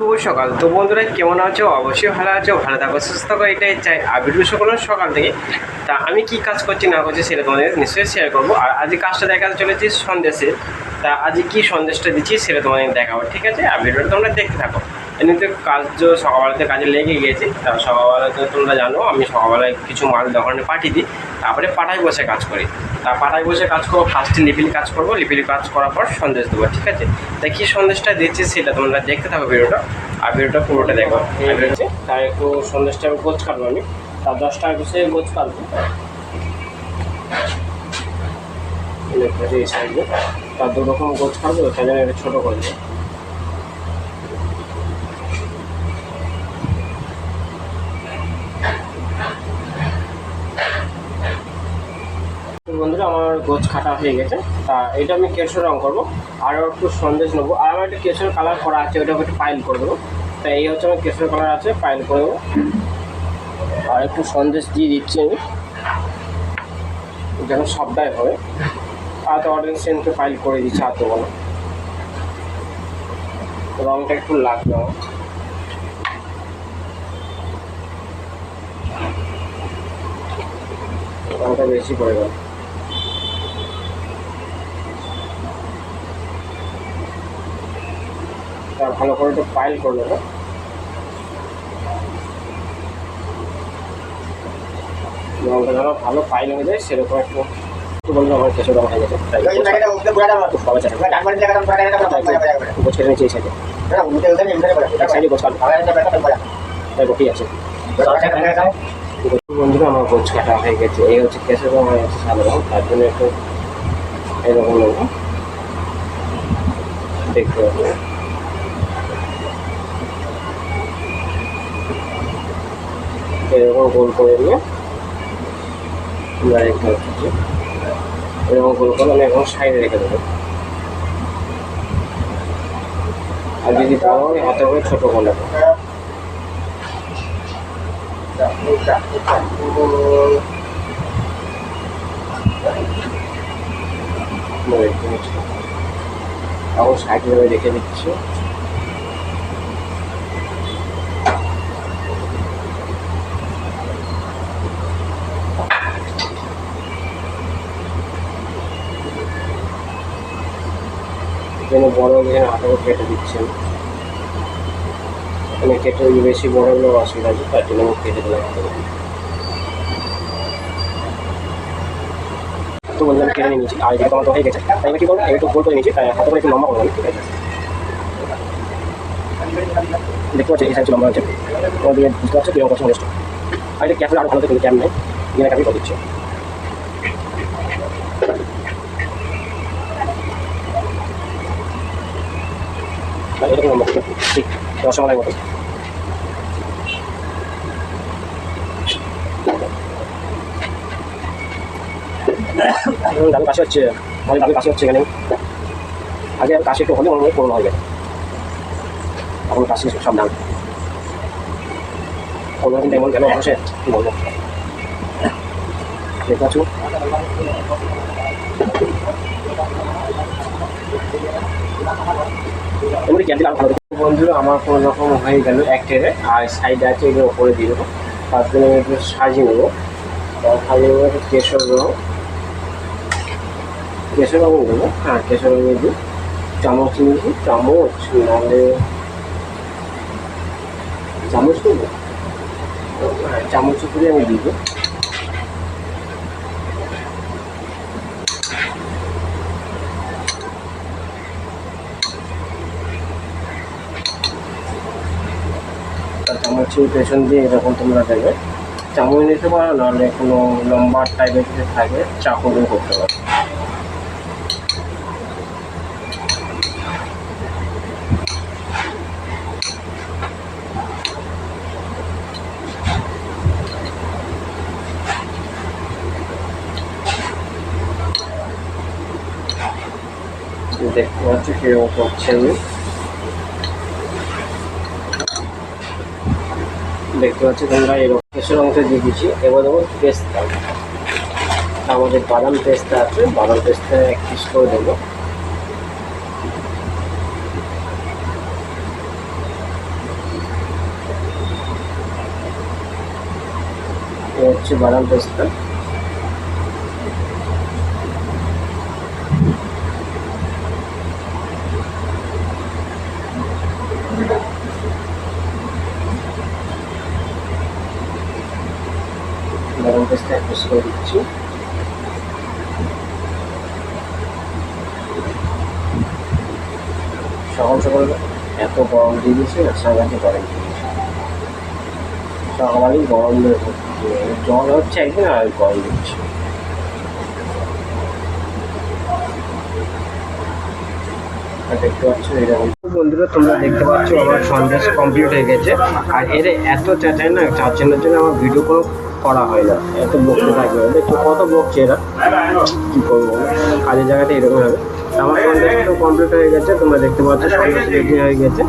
শুভ সকাল। তো বন্ধুরা, কেমন আছো? অবশ্যই ভালো আছো, ভালো থাকো, সুস্থ থাকো, এটাই চাই। আর ভিডিও সকল সকাল থেকে। তা আমি কি কাজ করছি না করছি সেটা তোমাদের নিশ্চয়ই শেয়ার করব। আর আজ কাজটা দেখাতে চলেছি সন্দেশের তা আজ কি সন্দেশটা দিচ্ছি সেটা তোমাদের দেখাবো, ঠিক আছে? আর ভিডিওটা তোমরা দেখতে থাকো। এমনিতে কাজ সকালবেলাতে কাজে লেগে গিয়েছে। তা সকালবেলাতে তোমরা জানো, আমি সকালবেলায় কিছু মাল দোকানে পাঠিয়ে দিই। তারপরে পাঠায় বসে কাজ করি। তা পাড়ায় বসে কাজ করব ফার্স্টে লিপিলি কাজ করব লিপিলি কাজ করার পর সন্দেশ দেবো ঠিক আছে? তাই কী সন্দেশটা দিচ্ছি সেটা তোমরা দেখতে থাকো ভিডিওটা আর ভিডিওটা পুরোটা দেখো। তাই একটু সন্দেশটা আমি গোছ কাটবো আমি। তার দশ টাকা গোছ কাটবো। এই তার দু রকম গোছ কাটবো তাই জন্য ছোটো করে দেবো। বন্ধুরা, আমার গোছ খাটা হয়ে গেছে। তা এটা আমি কেশর রং করব। আরও একটু সন্দেশ নেব। আর আমার একটা কেশর কালার করা আছে ওটা একটু পাইল করে দেবো। তা এই হচ্ছে আমার কেশর কালার আছে পাইল করে দেবো। আর একটু সন্দেশ দিয়ে দিচ্ছি আমি। যেন সবটাই হবে। আর তো অর্ডার সেন্টে ফাইল করে দিচ্ছি দেবো না রংটা একটু লাগবে আমার। রংটা বেশি পড়ে গেল। ভালো করে একটু ফাইল করে রংটা যেন ভালো ফাইল হয়ে যায় সেরকম একটু আমার কিছু হয়ে গেছে নিচে এই সাইডে সাইডে ঠিক আছে। বন্ধুরা আমার গোছ কাটা হয়ে গেছে। এই হচ্ছে কেসের রং হয়ে গেছে সাদা রং। তার জন্য একটু এরকম দেখতে এরকম গোল করে নিয়ে আমরা রেখে হচ্ছে এরকম গোল করে আমি এখন সাইডে রেখে দেবো। আর যদি বড় হাতে করে ছোটো করে এখন সাইডে রেখে দিচ্ছি। যেন বড় যেন হাতে কেটে দিচ্ছেন। মানে কেটে বেশি বড় হলেও অসুবিধা আছে তার জন্য কেটে দিলাম। তো বললাম কেটে নিয়েছি। আর যেহেতু আমার হয়ে গেছে। তাই আমি কি করব একটু গোল করে নিয়েছি, তাই হাতে করে একটু লম্বা করব ঠিক আছে? দেখতে পাচ্ছি এই সাইজ লম্বা তোমার বুঝতে পারছ পছন্দ হচ্ছে আর এটা ক্যাপে আরও ভালো থেকে ক্যাপ নেই এখানে ক্যাপে করে দিচ্ছি। এরকম ঠিক রসমালাই মতো কাশি হচ্ছে অনেক দামি কাশি হচ্ছে এখানে আগে কাশি একটু হলে হয় করোনা হবে এখন কাশি সব দাম কোনো দিন এমন কী বলব দেখতে পাচ্ছ এমনি ক্যান্ডিল আর ভালো বন্ধুরা, আমার কোনো রকম হয়ে গেল এক টেরে আর সাইডে আছে, এগুলো ওপরে দিয়ে দেবো। তার জন্য আমি একটু সাজিয়ে নেব। সাজিয়ে নেব একটু কেশর দেবো কেশর রঙ দেবো হ্যাঁ কেশর রঙে দিই চামচ নিয়েছি, চামচ নাহলে চামচ দেবো হ্যাঁ চামচ করে আমি দিব। চামচের পেছন দিয়ে এরকম তোমরা দেবে চামচ নিতে পারো, নাহলে কোনো লম্বা টাইপের যদি থাকে চাকু করতে পারো। দেখতে পাচ্ছি কীরকম করছে। আমি দেখতে পাচ্ছি তোমরা এরকম কেশর অংশ দিয়ে দিচ্ছি, এবার দেবো পেস্তা আমাদের বাদাম পেস্তা আছে, বাদাম পেস্তা এক পিস করে দেবো। হচ্ছে বাদাম পেস্তা পেস্তা অ্যাড করে দিচ্ছি সকাল সকাল এত গরম দিয়ে দিয়েছে। না সাংঘাতে গরম সকালেই গরম জল হচ্ছে একদিন আর গরম দিচ্ছে দেখতে পাচ্ছ এরকম। বন্ধুরা, তোমরা দেখতে পাচ্ছ আমার সন্দেশ কমপ্লিট হয়ে গেছে। আর এর এত চেঁচায় না চারজনের জন্য আমার ভিডিও কোনো করা হয় না এত বকতে থাকবে দেখো কত বকছে এরা? কী করব? কাজের জায়গাটা এরকম হবে। আমার সন্দেশটা কমপ্লিট হয়ে গেছে, তোমরা দেখতে পাচ্ছ সন্দেশ রেডি হয়ে গেছে।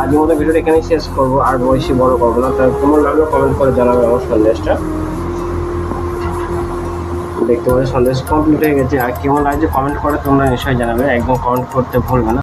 আজকের মতো ভিডিওটা এখানেই শেষ করব, আর বেশি বড় করব না। তাই তোমার লাগলে কমেন্ট করে জানাবে আমার সন্দেশটা। দেখতে পাচ্ছ, সন্দেশ কমপ্লিট হয়ে গেছে। আর কেমন লাগছে কমেন্ট করে তোমরা নিশ্চয়ই জানাবে, একদম কমেন্ট করতে ভুলবে না।